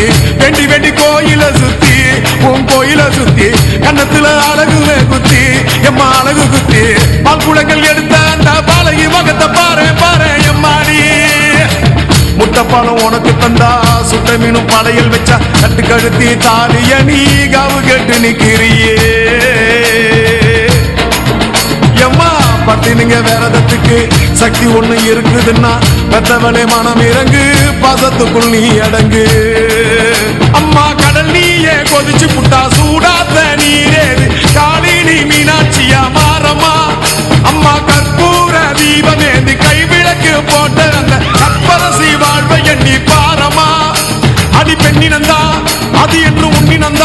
சுத்தி வெண்டி வெண்டி கோயில சுத்தி உன் கோயில சுத்தி கண்ணத்துல அழகுவே குத்தி எம்மா அழகு குத்தி பால் குடங்கள் எடுத்த அந்த பாலகி முகத்தை பாரு பாரு எம்மாடி. முட்டைப்பாலம் உனக்கு தந்தா சுட்ட மீனும் படையல் வச்சா கட்டு கழுத்தி தாலிய நீ காவு கேட்டு நிக்கிறியே. எம்மா பட்டினுங்க விரதத்துக்கு சக்தி ஒண்ணு இருக்குதுன்னா பெத்தவனே மனம் இறங்கு பாசத்துக்குள் நீ அடங்கு. உன்னினந்தா அது என்று உன்னினந்தா.